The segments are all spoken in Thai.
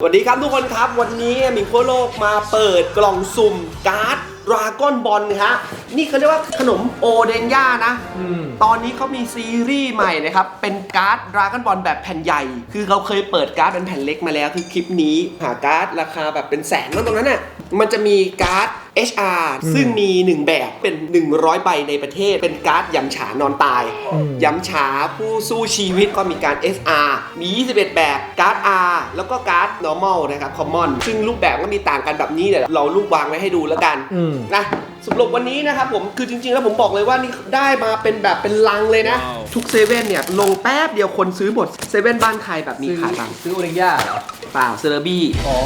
สวัสดีครับทุกคนครับวันนี้มิงโคโลกมาเปิดกล่องสุ่มการ์ด ราก้อนบอลฮะนี่เขาเรียกว่าขนมโอเดนย่านะ อืม ตอนนี้เขามีซีรีส์ใหม่นะครับ เป็นการ์ดดราก้อนบอลแบบแผ่นใหญ่ คือเขาเคยเปิดการ์ดเป็นแผ่นเล็กมาแล้ว คือคลิปนี้หาการ์ดราคาแบบเป็นแสนนั่นตรงนั้นน่ะ มันจะมีการ์ด HR ซึ่งมี 1 แบบเป็น 100 ใบในประเทศ เป็นการ์ดยำฉานอนตายอืมยำฉาผู้สู้ชีวิตก็มีการ SR มี 21 แบบการ์ด R แล้วก็การ์ด normal นะครับ common ซึ่งรูปแบบก็มีต่างกันแบบนี้เดี๋ยวเรารูปวางไว้ให้ดูแล้วกัน อืมนะสรุปวันนี้นะครับผมคือจริง ๆ แล้วผมบอกเลยว่านี่ได้มาเป็นแบบเป็นลังเลยนะทุกเซเว่นเนี่ยลงแป๊บเดียวคนซื้อหมดเซเว่นบ้านใครแบบมีขายบ้างซื้อโอเรนย่าเหรอเปล่าเซอร์บี้ อ๋อ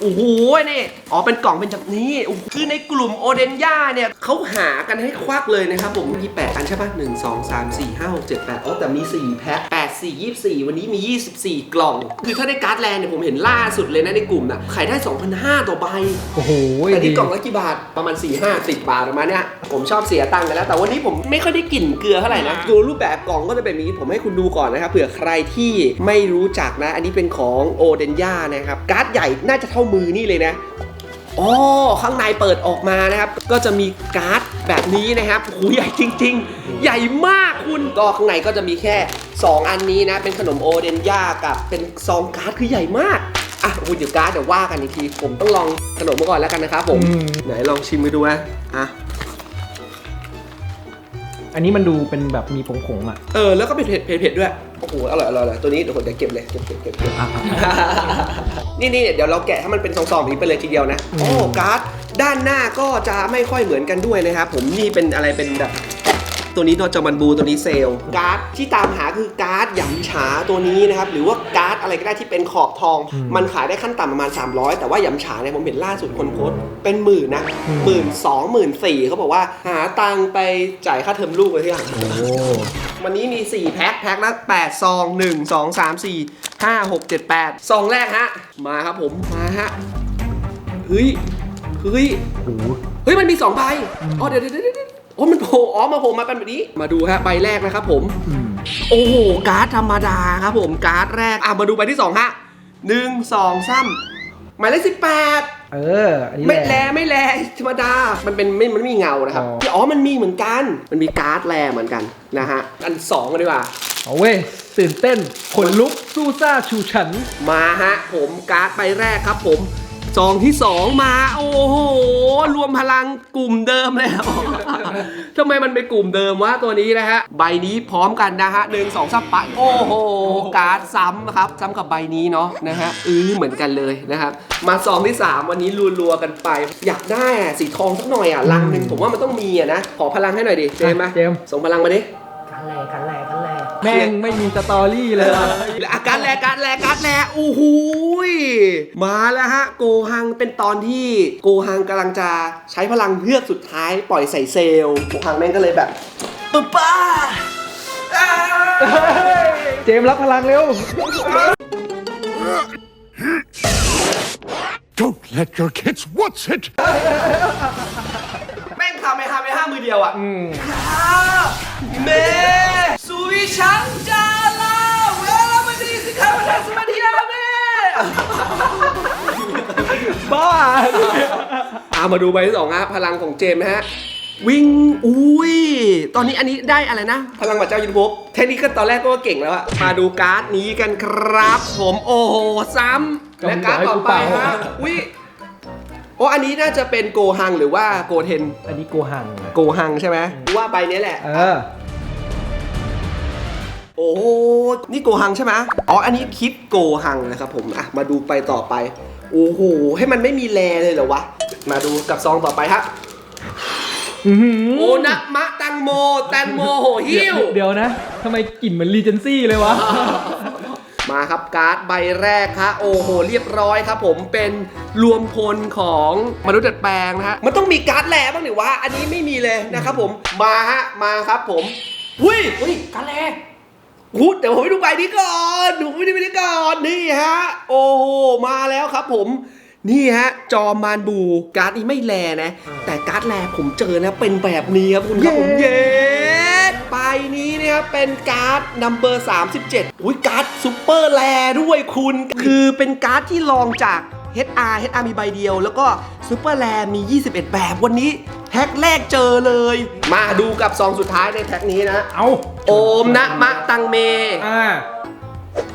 โอ้โหนี่อ๋อ เป็นกล่องเป็นแบบนี้โอ้โหคือในกลุ่มโอเดนย่าเนี่ยเขาหากันให้ควักเลยนะครับผมมี8อันใช่ปะ1 2 3 4 5 6 7 8 อ๋อ แต่มี 4 แพ็ค 8 4 24 วันนี้มี 24 กล่อง คือถ้าได้การ์ดแลนด์เนี่ยผมเห็นล่าสุดเลยนะในกลุ่มนะขายได้2,500ต่อใบ โอ้โหแต่นี่ดีกล่องละกี่บาท ประมาณ 4 5 10 บาทประมาณเนี้ย ผมชอบเสียตังค์กันแล้ว แต่วันนี้ผมไม่ค่อยได้กลิ่นเกลือเท่าไหร่นะ ดูรูปแบบกล่องก็จะเป็นแบบนี้ ผมให้คุณดูก่อนนะครับ เผื่อใครที่ไม่รู้จักนะ อันนี้เป็นของโอเดนย่านะครับ การ์ดใหญ่น่าจะเท่ามือนี่เลยนะอ๋อข้างในเปิดออกมานะครับ ก็จะมีการ์ดแบบนี้นะครับโอ้โหใหญ่จริง ๆ ใหญ่มาก คุณ ก็ข้างในก็จะมีแค่ 2 อันนี้นะ เป็นขนมโอเดนย่ากับเป็นซองการ์ดคือใหญ่มาก อะคุณเดี๋ยวการ์ดเดี๋ยวว่ากันอีกที ผมต้องลองขนมมาก่อนแล้วกันนะครับผม อืม ไหนลองชิมมาดูนะอะ อันนี้มันดูเป็นแบบมีผงผงๆอะ เออ แล้วก็เผ็ดเผ็ดเผ็ดเผ็ดด้วย โอ้โห อร่อยอร่อยอร่อยตัวนี้เดี๋ยวผมจะเก็บเลย เก็บเก็บเก็บเก็บ นี่นี่เดี๋ยวเราแกะให้มันเป็นซองๆแบบนี้ไปเลยทีเดียวนะ อืม โอ้ การ์ด ด้านหน้าก็จะไม่ค่อยเหมือนกันด้วยนะครับ ผมนี่เป็นอะไรเป็นแบบ ตัวนี้ตัวจอมันบูตัวนี้เซลล์การ์ดที่ตามหาคือการ์ดหยำฉาตัวนี้นะครับ หรือว่าการ์ดอะไรก็ได้ที่เป็นขอบทอง มันขายได้ขั้นต่ำประมาณ 300 แต่ว่าหยำฉาเนี่ยผมเห็นล่าสุดคนโพสต์เป็นหมื่นนะหมื่นสองหมื่นสี่เขาบอกว่าหาตังค์ไปจ่ายค่าเทอมลูกเลยที่อย่างโอ้วันนี้มี 4 แพ็คแพ็คละ8ซอง 1 2 3 4 5 6 7 8ซองแรกฮะ มาครับผม มาฮะ เฮ้ย เฮ้ยโหเฮ้ย มันมี2ใบอ๋อเดี๋ยวเดี๋ยวเดี๋ยว เดี๋ยวโอ้มันโผล่อ๋อมาโผล่มาเป็นแบบนี้ มาดูฮะใบแรกนะครับผมอืมโอ้โหการ์ดธรรมดาครับผมการ์ดแรกอะมาดูใบที่2ฮะหนึ่งสองสามหมายเลขสิบแปดเอออันนี้ไม่หแลละไม่แลธรรมดา มันเป็นไม่มันไม่มีเงานะครับอ๋อ อ๋อมันมีเหมือนกัน มันมีการ์ดแลเหมือนกันนะฮะอันสองกันดีกว่า เอาเว้ยตื่นเต้นขนลุกสู้ซ่าชูฉัน มาฮะผมการ์ดใบแรกครับผม ซองที่สองมา โอ้โห รวมพลังกลุ่มเดิมแล้วทำไมมันเป็นกลุ่มเดิมวะตัวนี้นะฮะ ใบนี้พร้อมกันนะฮะหนึ่งสองสามไปโอ้โห การ์ดซ้ำนะครับ ซ้ำกับใบนี้เนาะนะฮะอือเหมือนกันเลยนะครับ มาซองที่ 3 วันนี้รัวๆกันไป อยากได้อะสีทองสักหน่อยอะลังหนึ่งผมว่ามันต้องมีอะนะ ขอพลังให้หน่อยดิ เจมส์มาเจมส์ส่งพลังมาดิ กันแลกันแลกัน แลแม่งไม่มีสตอรี่เลยว่ะอาการแลการแลการแลโอ้โหยมาแล้วฮะ โกฮังเป็นตอนที่โกฮังกำลังจะใช้พลังเฮือกสุดท้ายปล่อยใส่เซลล์โกฮังแม่งก็เลยแบบปุ๊บป้าอ้าเจมส์รับพลังเร็ว Don't let your kids watch it! แม่งทำไปทำไปห้ามือเดียวอะอืมเม สุวิชังจาลาเวลามันดีสิครับมันสมาธิยาเมบ้าอามาดูใบที่สองฮะพลังของเจมส์นะฮะ วิ่ง อุ้ย ตอนนี้อันนี้ได้อะไรนะ พลังบัตรเจ้ายุทธภพเทคนิคก็ตอนแรกก็เก่งแล้วอะมาดูการ์ดนี้กันครับ ผมโอ้โหซ้ำและการ์ดต่อไปฮะอุ้ยโอ้อันนี้น่าจะเป็นโกฮังหรือว่าโกเทน อันนี้โกหัง โกฮังใช่ไหมว่าใบนี้แหละ เออโอ้โหนี่โกฮังใช่ไหมอ๋อ อันนี้คิดโกฮังนะครับผม อะ มาดูไปต่อไป โอ้โห ให้มันไม่มีแลเลยเหรอวะ มาดูกับซองต่อไปครับอื้อหือโอนักมะตังโม แตงโมโหหิ้ว เดี๋ยวนะทำไมกลิ่นเหมือนรีเจนซี่เลยวะ มาครับการ์ดใบแรกฮะโอ้โห เรียบร้อยครับผมเป็นรวมพลของมนุษย์ดัดแปลงนะฮะ มันต้องมีการ์ดแลบ้างหรือวะ อันนี้ไม่มีเลยนะครับผม มาฮะ มาครับผมหุ้ยหุ้ยการ์ดแล หูแต่ผมไปดูใบนี้ก่อนดูไปดูใบนี้ก่อนนี่ฮะ โอ้โหมาแล้วครับผม นี่ฮะ จอมมานบูการ์ดนี้ไม่แลนะ แต่การ์ดแลผมเจอนะเป็นแบบนี้ครับคุณครับผมเย้เย้ใบนี้นะครับเป็นการ์ดนัมเบอร์37อุ้ยการ์ดซูเปอร์แลด้วยคุณ คือเป็นการ์ดที่ลองจาก HR HR มีใบเดียว แล้วก็ซูเปอร์แลมี 21 แบบวันนี้แท็กแรกเจอเลย มาดูกับซองสุดท้ายในแท็กนี้นะ เอาโอมนะมะตังเม อ่า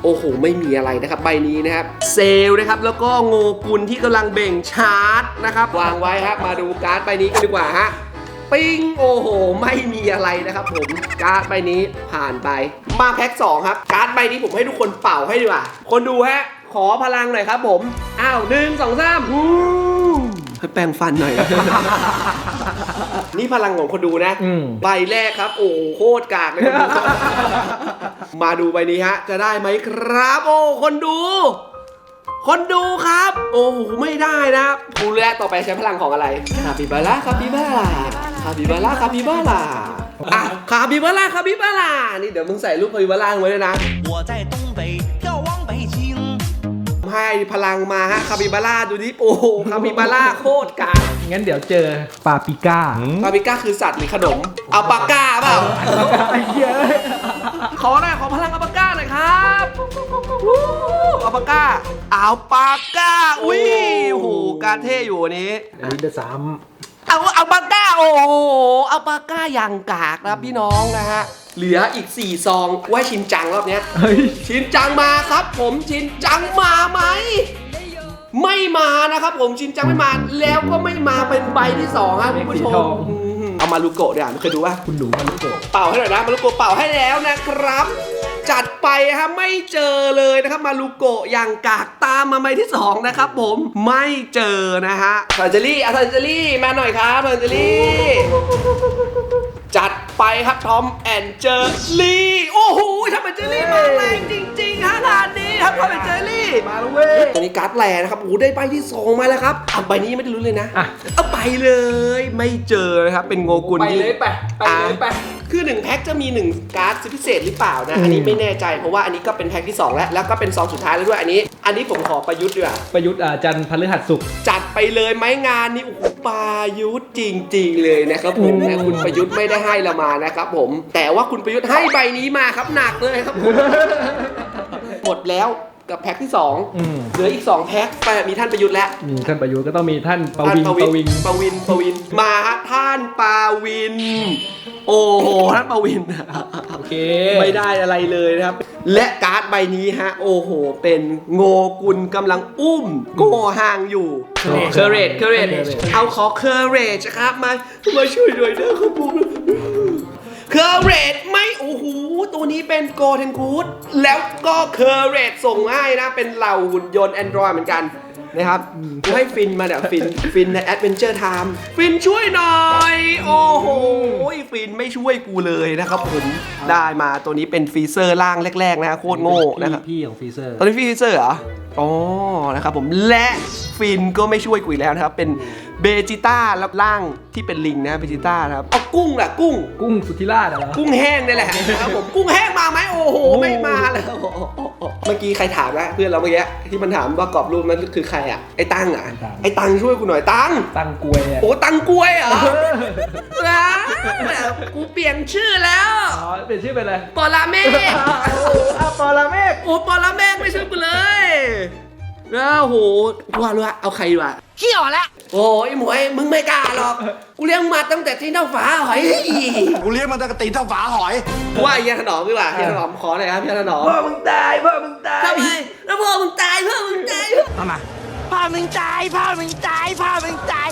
โอ้โห ไม่มีอะไรนะครับ ใบนี้นะครับ เซลลนะครับ แล้วก็โงกุลที่กำลังเบ่งชาร์จนะครับ วางไว้ครับมาดูการ์ดใบนี้กันดีกว่าฮะ ปิ้ง โอ้โห ไม่มีอะไรนะครับผม การ์ดใบนี้ผ่านไป มาแพ็ค2ครับ การ์ดใบนี้ผมให้ทุกคนเป่าให้ดีกว่า คนดูฮะ ขอพลังหน่อยครับผม อ้าวหนึ่งสองสามวู้ให้แปรงฟันหน่อย นี่พลังของคนดูนะใบแรกครับ โอ้โหโคตรกากเลยมาดูใบนี้ฮะ จะได้ไหมครับ โอ้คนดู คนดูครับ โอ้โหไม่ได้นะคูแรกต่อไปใช้พลังของอะไรคาบิบาร่าคาบิบาร่าคาบิบาร่าคาบิบาร่าอะคาบิบาร่าคาบิบาร่านี่เดี๋ยวมึงใส่รูปคาบิบาร่าลงไว้ด้วยนะ หัวใจ ให้พลังมาฮะคาปิบาร่าดูดิโอ้โหคาปิบาร่าโคตรกากงั้นเดี๋ยวเจอปาปิก้าคาปิก้าคือสัตว์หรือขนมอัลปาก้าเปล่าไอ้เหี้ยเอ้ยขอหน่อยขอพลังอัลปาก้าหน่อยครับวู้อัลปาก้าอัลปาก้าอุ้ยโอ้โหการเท่อยู่วันนี้อันนี้เดอะซ้เอาอัลปาก้าโอ้โหอัลปาก้ายังกากนะครับพี่น้องนะฮะ เหลืออีก 4 ซองไว่าชินจังรอบเนี้ยำเฮ้ยชินจังมาครับ ผมชินจังมาไหม ไม่มานะครับ ผมชินจังไม่มา แล้วก็ไม่มาเป็นใบที่สองครับคุณผู้ชมอืมเอามาลูโกะเดี๋ยวเคยดูว่า คุณหนูมารุโกะเป่าให้หน่อยนะมารุโกะเป่าให้แล้วนะครับ จัดไปฮะไม่เจอเลยนะครับ มารุโกะอย่างกากตามมาใบที่สองนะครับผมไม่เจอนะฮะทันเจลี่อะทันเจลี่มาหน่อยครับทันเจลี่ จัด ไปครับทอมแอนเจอรี่โอ้โหทอมแอนเจอรี่มาแรงจริงๆฮะงานนี้ครับทอมแอนเจอรี่มาแล้วเว้ยตัวนี้การ์ดแลนะครับโอ้โหได้ใบที่สองมาแล้วครับอะใบนี้ไม่ได้รู้นเลยนะอะ เอาไปเลยไม่เจอนะครับเป็นโงกุลไปที่ เลยไปไปเลยไปอะ คือ 1 แพ็คจะมี 1 การ์ดพิเศษหรือเปล่านะ อันนี้ไม่แน่ใจเพราะว่าอันนี้ก็เป็นแพ็คที่ 2 แล้ว แล้วก็เป็นซองสุดท้ายแล้วด้วยอันนี้ อันนี้ผมขอประยุทธ์ดีกว่าประยุทธ์อ่าจันทร์พฤหัสศุกร์จัดไปเลยไหมงานนี้โอ้โหประยุทธ์จริง ๆ เลยนะครับผมนะคุณประยุทธ์ไม่ได้ให้เรามานะครับผม แต่ว่าคุณประยุทธ์ให้ใบนี้มาครับหนักเลยครับผมหมดแล้วกับแพ็คที่อืม2เหลืออีก 2 แพ็คแต่มีท่านประยุทธ์แล้วมีท่านประยุทธ์ก็ต้องมีท่านปวินท่าปวินปวินปวินมาฮะท่านปาวิน โอ้โหท่านปาวิน โอเค ไม่ได้อะไรเลยนะครับ และการ์ดใบนี้ฮะ โอ้โห เป็นโงกุลกำลังอุ้ม โกห่างอยู่เคเรตเคเรตเอาขอเคเรตครับมามาช่วยด้วยนะครับผม เคเรตไม่ โอ้โห ตัวนี้เป็นโกเทนคูดแล้วก็เคเรตส่งให้นะ เป็นเหล่าหุ่นยนต์ Android เหมือนกันนะครับกูให้ฟินมาเนี่ยฟิน ฟินใน Adventure Time ฟินช่วยหน่อย โอ้โห ฟินไม่ช่วยกูเลยนะครับผม ได้มาตัวนี้เป็นฟีเซอร์ล่างแรกๆนะฮะโคตรโง่นะครับพี่ของฟีเซอร์ตอนนี้ฟีเซอร์เหรอ อ๋อ นะครับผม และฟินก็ไม่ช่วยกูอีกแล้วนะครับ เป็น เบจิต้ารับล่างที่เป็นลิงนะเบจิต้านะครับเอากุ้งล่ะกุ้ง กุ้งสุธิราชเหรอ กุ้งแห้งนี่แหละนะครับผมกุ้งแห้งมาไหมโอ้โห ไม่มาเลยเมื่อกี้ใครถามนะเพื่อนเราเมื่อกี้ที่มันถามว่ากรอบรูปมันคือใครอะไอ้ตังอะไอ้ตังช่วยกูหน่อยตังตั้งกลวยอะโอ้ตังกล้วยเหรอนะกูเปลี่ยนชื่อแล้วอ๋อเปลี่ยนชื่อเป็นอะไรปอลาเมฆอาปอลาเมฆโอ้ปอลาเมฆไม่ช่วยกูเลย นะโอ้โหว่ารู้ว่าเอาใครดีวะเขี้ยวแล้วโอ้ยหมวยมึงไม่กล้าหรอก กูเลี้ยงมาตั้งแต่ที่เท่าฝาหอยกูเลี้ยงมันตั้งแต่ตีนเท่าฝาหอยกูว่าไอ้เฮียถนอมดีกว่าเฮียถนอมขอหน่อยครับเฮียถนอมพ่อมึงตายพ่อมึงตายทำไมแล้วพ่อมึงตายพ่อมึงตายทำไมพ่อมึงตายพ่อมึงตายพ่อมึงตาย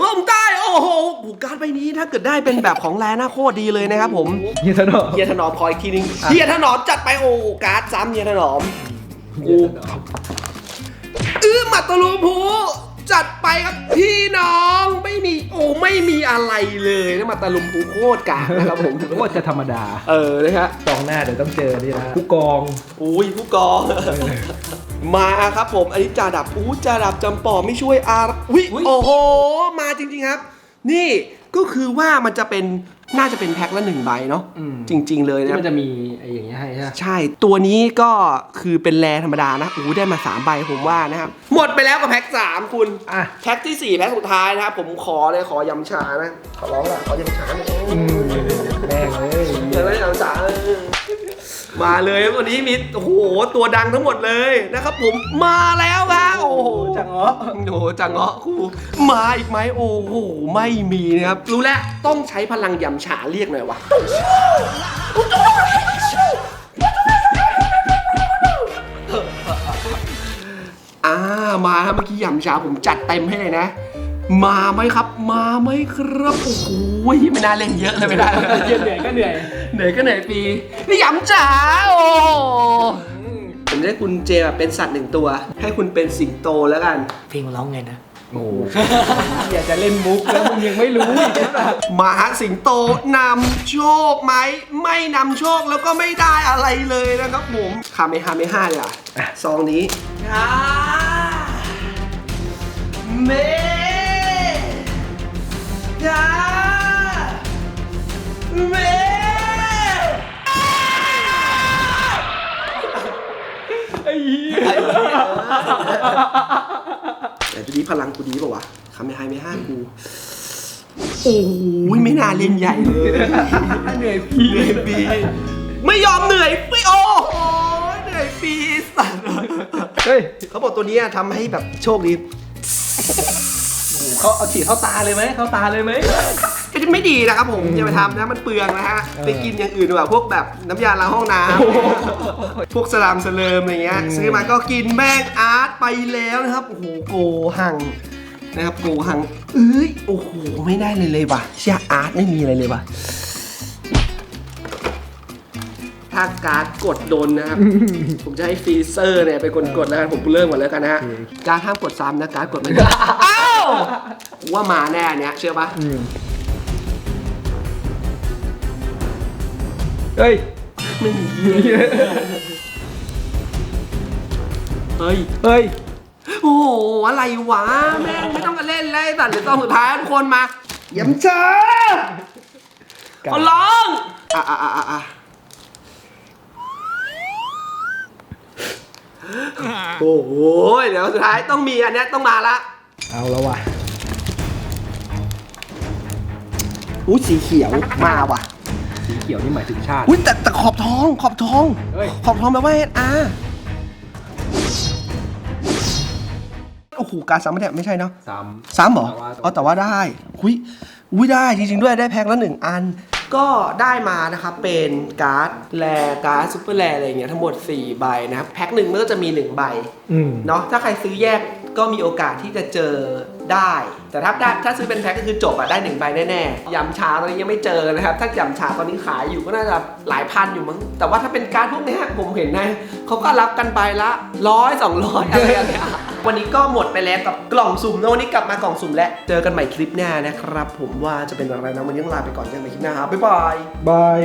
พ่อมึงตาย โอ้โหผูการ์ดใบนี้ถ้าเกิดได้เป็นแบบของแลน่าโคตรดีเลยนะครับผมเฮียถนอมเฮียถนอมขออีกทีนึงเฮียถนอมจัดไปโอ้โหการ์ดซ้ำเฮียถนอม กูอื้อหมัตตลูพูจัดไปครับพี่น้องไม่มีโอ้ไม่มีอะไรเลยนะหมัตตลุมพูโคตรกากนะครับผมโคตรจะธรรมดา เออนะฮะกองหน้าเดี๋ยวต้องเจอนี่นะผู้กองอุ้ยผู้กอง มาครับผมอันนี้จ่าดับอู้จ่าดับจำปอไม่ช่วยอาร์วิโอ้โห มาจริงๆครับ นี่ก็คือว่ามันจะเป็น น่าจะเป็นแพ็คละหนึ่งใบเนาะอืมจริง ๆ เลยที่นะมันจะมีไอ้อย่างเงี้ยให้ใช่ไหมใช่ตัวนี้ก็คือเป็นแรธรรมดานะอู้ได้มา3ใบผมว่านะครับหมดไปแล้วกับแพ็ค3คุณอะแพ็คที่4แพ็คสุดท้ายนะครับผมขอเลยขอยำชานะขอร้องละขอยำชาหน่อย มาเลยวันนี้มีโอ้โหตัวดังทั้งหมดเลยนะครับผมมาแล้วครับโอ้โหจังเหรอโอ้โหจังเงาะครูมาอีกไหมโอ้โหไม่มีนะครับรู้แล้วต้องใช้พลังยำฉาเรียกหน่อยวะอ่ามาครับเมื่อกี้ยำฉาผมจัดเต็มให้เลยนะ มาไหมครับ มาไหมครับโอ้โหไม่น่าเล่นเยอะเลยไม่ได้เหนื่อยก็เหนื่อยเหนื่อยก็เหนื่อยปีนี่ยำจ๋าโอ้ผมจะให้คุณเจแบบเป็นสัตว์หนึ่งตัว ให้คุณเป็นสิงโตแล้วกัน เพลงมันร้องไงนะโอ้อยากจะเล่นมุกแล้วมึงยังไม่รู้อีกนะหมาสิงโตนำโชคไหมไม่นำโชคแล้วก็ไม่ได้อะไรเลยนะครับผมคาเมฮาเมฮ่าเลยอะซองนี้ อ่าเมยาเมแต่ทีนี้พลังกูดีเปล่าวะคาเมฮาเมฮ่ากู โอ้ยไม่น่าเล่นใหญ่เลยเหนื่อยพี่เหนื่อยปีไม่ยอมเหนื่อยปีโอ้โหเหนื่อยปีสัตว์เฮ้ยเขาบอกตัวเนี้ยทำให้แบบโชคดี เขาเอาฉีดเข้าตาเลยไหมเข้าตาเลยไหม ก็จะไม่ดีนะครับผมอย่าไปทำนะมันเปลืองนะฮะเออไปกินอย่างอื่นดีกว่าพวกแบบน้ำยาล้างห้องน้ำพวกสลามสเลิมอะไรเงี้ยอืมซื้อมาก็กินแม่งอาร์ตไปแล้วนะครับโอ้โหโกหังนะครับโกหังเอ้ยโอ้โหไม่ได้เลยเลยว่ะเชื่ออาร์ตไม่มีอะไรเลยว่ะถ้าการ์ดกดโดนนะครับ ผมจะให้ฟรีเซอร์เนี่ยเป็นคนกดแล้วกันผมเริ่มก่อนแล้วกันนะฮะการดห้ามกดซ้ำนะการดกดไม่ได้ อ้าวว่ามาแน่เนี่ยเชื่อปะอืมเฮ้ยไม่มีเฮ้ย เฮ้ย โอ้โห อะไรวะ แม่งไม่ต้องกันเล่นเลยสัตว์หรือต้องสุดท้ายทุกคนมาย้ำจ้าขอร้องอะอะอะอะอะโอ้โห เดี๋ยวสุดท้ายต้องมีอันเนี้ยต้องมาละ เอาแล้วว่ะอุ้ยสีเขียวมาว่ะ สีเขียวนี่หมายถึงชาติ อุ้ยแต่แต่ขอบทองขอบทอง เฮ้ย ขอบทองแปลว่าเอสอาโอ้โหการซ้ำไม่ได้ไม่ใช่เนาะซ้ซ้ำเหรอแต่ว่า อ๋อแต่ว่าได้หุยอุ้ยได้จริงๆด้วยได้แพ็คละหนึ่งอัน ก็ได้มานะครับเป็นการ์ดแลการ์ดซุปเปอร์แลอะไรอย่างเงี้ยทั้งหมด4ใบนะครับแพ็คหนึ่งมันก็จะมี 1 ใบำอืม เนาะถ้าใครซื้อแยก ก็มีโอกาสที่จะเจอได้ แต่ถ้าได้ถ้าซื้อเป็นแพ็คก็คือจบอะได้หนึ่งใบแน่ๆยำชาตอนนี้ยังไม่เจอนะครับ ถ้ายำชาตอนนี้ขายอยู่ก็น่าจะหลายพันอยู่มั้ง แต่ว่าถ้าเป็นการดพวกเนี้ยผมเห็นนะเขาก็รับกันไปละร้อยสองร้อยอะไรอย่างเงี้ยวันนี้ก็หมดไปแล้วกับกล่องสุ่มนะวันนี้กลับมากล่องสุ่มแล้วเจอกันใหม่คลิปหน้านะครับ ผมว่าจะเป็นอะไรนะวันนี้ต้องลาไปก่อนเจอกันใหม่คลิปหน้าครับบ๊ายบายบาย